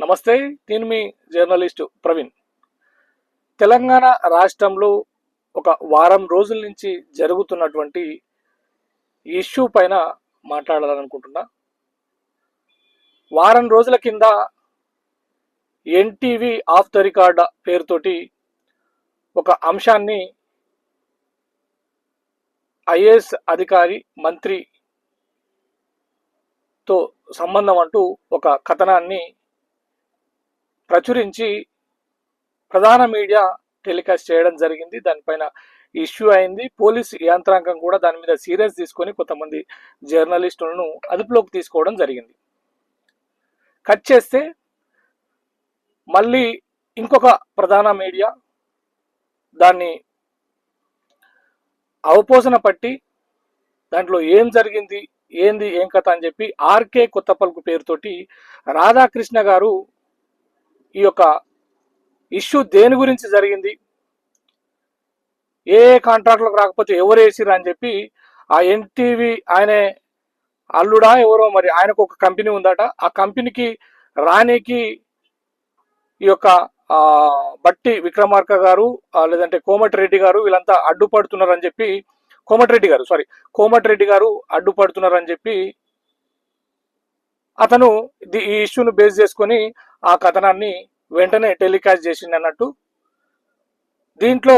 నమస్తే నేను మీ జర్నలిస్టు ప్రవీణ్. తెలంగాణ రాష్ట్రంలో ఒక వారం రోజుల నుంచి జరుగుతున్నటువంటి ఇష్యూ పైన మాట్లాడాలనుకుంటున్నా. వారం రోజుల కింద ఎన్టీవీ ఆఫ్ ద రికార్డ్ పేరుతోటి ఒక అంశాన్ని ఐఏఎస్ అధికారి మంత్రితో సంబంధం అంటూ ఒక కథనాన్ని ప్రచురించి ప్రధాన మీడియా టెలికాస్ట్ చేయడం జరిగింది. దానిపైన ఇష్యూ అయింది. పోలీస్ యంత్రాంగం కూడా దాని మీద సీరియస్ తీసుకొని కొంతమంది జర్నలిస్టులను అదుపులోకి తీసుకోవడం జరిగింది. కట్ చేస్తే మళ్ళీ ఇంకొక ప్రధాన మీడియా దాన్ని అవపోసన పట్టి దాంట్లో ఏం జరిగింది ఏంది ఏం కథ అని చెప్పి ఆర్కే కొత్తపలుకు పేరుతోటి రాధాకృష్ణ గారు ఈ యొక్క ఇష్యూ దేని గురించి జరిగింది? ఏ ఏ కాంట్రాక్ట్లకు రాకపోతే ఎవరు వేసిర్రు అని చెప్పి ఆ ఎన్టీవీ ఆయన అల్లుడా ఎవరో మరి ఆయనకు ఒక కంపెనీ ఉందట. ఆ కంపెనీకి రాణికి ఈ యొక్క బట్టి విక్రమార్క గారు లేదంటే కోమటిరెడ్డి గారు వీళ్ళంతా అడ్డుపడుతున్నారని చెప్పి కోమటిరెడ్డి గారు సారీ కోమటిరెడ్డి గారు అడ్డుపడుతున్నారని చెప్పి అతను ఈ ఇష్యూను బేస్ చేసుకొని ఆ కథనాన్ని వెంటనే టెలికాస్ట్ చేసింది అన్నట్టు. దీంట్లో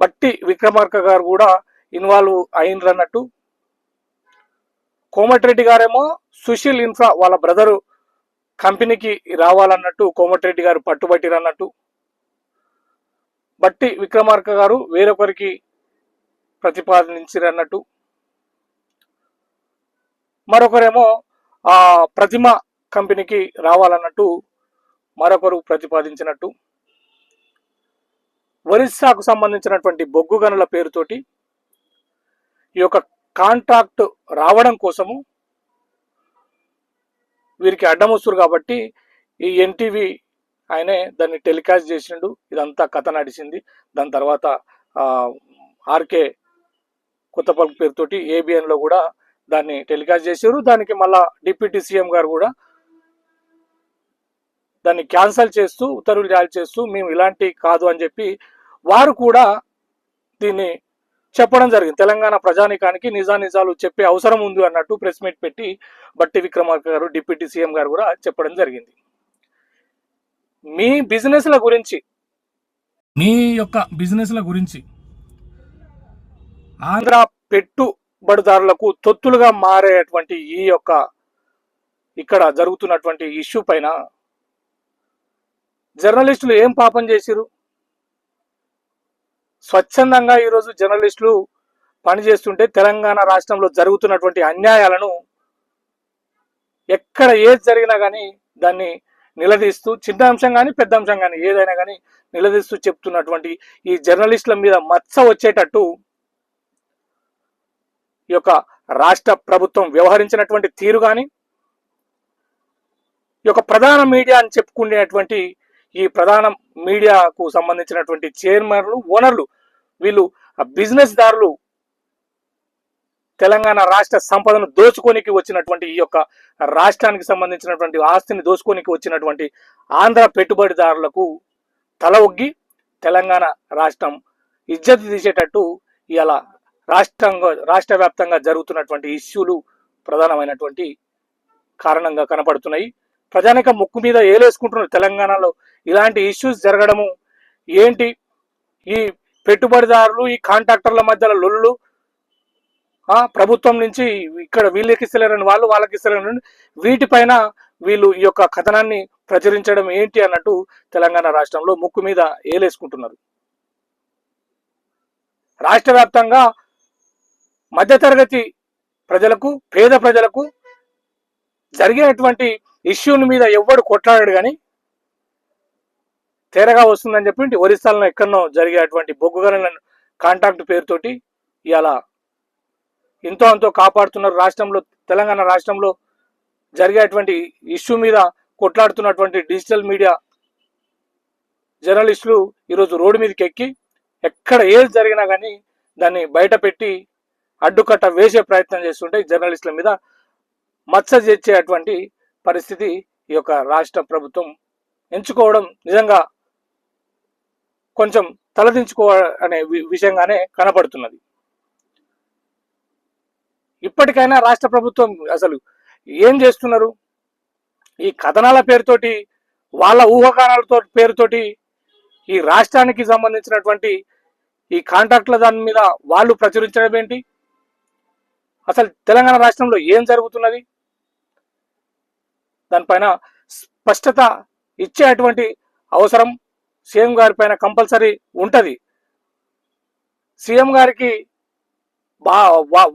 బట్టి విక్రమార్క గారు కూడా ఇన్వాల్వ్ అయినరు అన్నట్టు. కోమటిరెడ్డి గారేమో సుశీల్ ఇన్ఫ్రా వాళ్ళ బ్రదరు కంపెనీకి రావాలన్నట్టు కోమటిరెడ్డి గారు పట్టుబట్టిరు అన్నట్టు. బట్టి విక్రమార్క గారు వేరొకరికి ప్రతిపాదించారు అన్నట్టు మరొకరేమో ఆ ప్రతిమ కంపెనీకి రావాలన్నట్టు మరొకరు ప్రతిపాదించినట్టు. ఒరిస్సాకు సంబంధించినటువంటి బొగ్గు గనుల పేరుతోటి ఈ యొక్క కాంట్రాక్ట్ రావడం కోసము వీరికి అడ్డమొస్తురు కాబట్టి ఈ ఎన్టీవీ ఆయనే దాన్ని టెలికాస్ట్ చేసిండు. ఇదంతా కథ నడిచింది దాని తర్వాత ఆర్కే కొత్తపల్లి పేరుతోటి ఏబిఎన్లో కూడా దాన్ని టెలికాస్ట్ చేశారు దానికి మళ్ళా డిప్యూటీ సీఎం గారు కూడా దాన్ని క్యాన్సల్ చేస్తూ ఉత్తర్వులు జారీ చేస్తూ మేము ఇలాంటి కాదు అని చెప్పి వారు కూడా దీన్ని చెప్పడం జరిగింది. తెలంగాణ ప్రజానికానికి నిజానిజాలు చెప్పే అవసరం ఉంది అన్నట్టు ప్రెస్ మీట్ పెట్టి బట్టి విక్రమార్క గారు డిప్యూటీ సీఎం గారు కూడా చెప్పడం జరిగింది. మీ బిజినెస్ల గురించి మీ యొక్క బిజినెస్ల గురించి ఆంధ్ర పెట్టుబడిదారులకు తొత్తులుగా మారేటువంటి ఈ యొక్క ఇక్కడ జరుగుతున్నటువంటి ఇష్యూ పైన జర్నలిస్టులు ఏం పాపం చేసిరు స్వచ్ఛందంగా ఈరోజు జర్నలిస్టులు పనిచేస్తుంటే తెలంగాణ రాష్ట్రంలో జరుగుతున్నటువంటి అన్యాయాలను ఎక్కడ ఏది జరిగినా కానీ దాన్ని నిలదీస్తూ చిన్న అంశం కానీ పెద్ద అంశం కానీ ఏదైనా కానీ నిలదీస్తూ చెప్తున్నటువంటి ఈ జర్నలిస్టుల మీద మచ్చ వచ్చేటట్టు ఈ యొక్క రాష్ట్ర ప్రభుత్వం వ్యవహరించినటువంటి తీరు కానీ ఈ యొక్క ప్రధాన మీడియా అని చెప్పుకునేటువంటి ఈ ప్రధాన మీడియాకు సంబంధించినటువంటి చైర్మన్లు ఓనర్లు వీళ్ళు బిజినెస్ దారులు తెలంగాణ రాష్ట్ర సంపదను దోచుకోనికి వచ్చినటువంటి ఈ యొక్క రాష్ట్రానికి సంబంధించినటువంటి ఆస్తిని దోచుకోనికి వచ్చినటువంటి ఆంధ్ర పెట్టుబడిదారులకు తల ఒగ్గి తెలంగాణ రాష్ట్రం ఇజ్జత్ తీసేటట్టు ఇలా రాష్ట్రంగా రాష్ట్ర వ్యాప్తంగా జరుగుతున్నటువంటి ఇష్యూలు ప్రధానమైనటువంటి కారణంగా కనపడుతున్నాయి. ప్రజానిక ముక్కు మీద ఏలేసుకుంటున్నారు తెలంగాణలో ఇలాంటి ఇష్యూస్ జరగడము ఏంటి? ఈ పెట్టుబడిదారులు ఈ కాంట్రాక్టర్ల మధ్యలో లొల్లు ప్రభుత్వం నుంచి ఇక్కడ వీళ్ళకి ఇస్తలేరని వాళ్ళు వాళ్ళకి ఇస్తలేరని వీటిపైన వీళ్ళు ఈ యొక్క కథనాన్ని ప్రచురించడం ఏంటి అన్నట్టు తెలంగాణ రాష్ట్రంలో ముక్కు మీద ఏలేసుకుంటున్నారు. రాష్ట్ర వ్యాప్తంగా మధ్యతరగతి ప్రజలకు పేద ప్రజలకు జరిగేటువంటి ఇష్యూని మీద ఎవ్వడు కొట్లాడాడు కానీ తేరగా వస్తుందని చెప్పి ఒరిస్సాలో ఎక్కడనో జరిగేటువంటి బొగ్గు కాంటాక్ట్ కాంట్రాక్ట్ పేరుతోటి ఇలా ఎంతో అంతో కాపాడుతున్నారు. రాష్ట్రంలో తెలంగాణ రాష్ట్రంలో జరిగేటువంటి ఇష్యూ మీద కొట్లాడుతున్నటువంటి డిజిటల్ మీడియా జర్నలిస్టులు ఈరోజు రోడ్డు మీదకి ఎక్కి ఎక్కడ ఏది జరిగినా కానీ దాన్ని బయట పెట్టి అడ్డుకట్ట వేసే ప్రయత్నం చేస్తుంటే జర్నలిస్టుల మీద మచ్చ చేసేటువంటి పరిస్థితి ఈ యొక్క రాష్ట్ర ప్రభుత్వం ఎంచుకోవడం నిజంగా కొంచెం తలదించుకో అనే వి- విషయంగానే కనపడుతున్నది. ఇప్పటికైనా రాష్ట్ర ప్రభుత్వం అసలు ఏం చేస్తున్నారు? ఈ కథనాల పేరుతోటి వాళ్ళ ఊహకారాలతో పేరుతోటి ఈ రాష్ట్రానికి సంబంధించినటువంటి ఈ కాంట్రాక్టుల దాని మీద వాళ్ళు ప్రచురించడం ఏంటి? అసలు తెలంగాణ రాష్ట్రంలో ఏం జరుగుతున్నది? దానిపైన స్పష్టత ఇచ్చేటువంటి అవసరం సీఎం గారి పైన కంపల్సరీ ఉంటుంది. సీఎం గారికి బా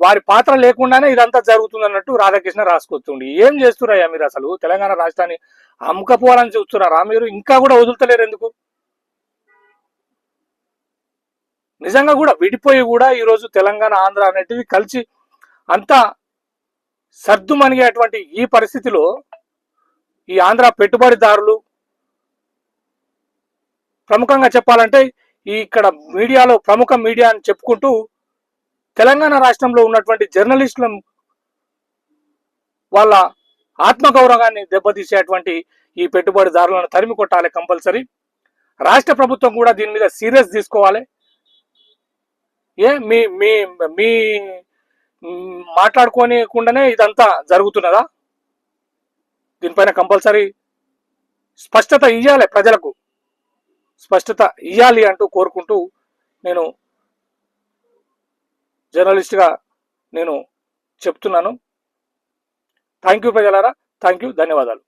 వారి పాత్ర లేకుండానే ఇదంతా జరుగుతుంది అన్నట్టు రాధాకృష్ణ రాసుకొస్తుంది. ఏం చేస్తున్నారయ్యా మీరు అసలు? తెలంగాణ రాష్ట్రాన్ని అమ్ముకపోవాలని చూస్తున్నారా? మీరు ఇంకా కూడా వదులుతలేరు ఎందుకు? నిజంగా కూడా విడిపోయి కూడా ఈరోజు తెలంగాణ ఆంధ్ర అనేటివి కలిసి అంతా సర్దుమనిగేటువంటి ఈ పరిస్థితిలో ఈ ఆంధ్ర పెట్టుబడిదారులు ప్రముఖంగా చెప్పాలంటే ఈ ఇక్కడ మీడియాలో ప్రముఖ మీడియా అని చెప్పుకుంటూ తెలంగాణ రాష్ట్రంలో ఉన్నటువంటి జర్నలిస్టుల వాళ్ళ ఆత్మగౌరవాన్ని దెబ్బతీసేటువంటి ఈ పెట్టుబడిదారులను తరిమి కొట్టాలి కంపల్సరీ. రాష్ట్ర ప్రభుత్వం కూడా దీని మీద సీరియస్ తీసుకోవాలి. ఏ మీ మీ మీ మాట్లాడుకోనికుండానే ఇదంతా జరుగుతున్నదా? దీనిపైన కంపల్సరీ స్పష్టత ఇవ్వాలి ప్రజలకు. స్పష్టత ఇవ్వాలి అంటూ కోరుకుంటూ నేను జర్నలిస్ట్గా నేను చెప్తున్నాను. థ్యాంక్ యూ ప్రజలారా. థ్యాంక్ యూ ధన్యవాదాలు.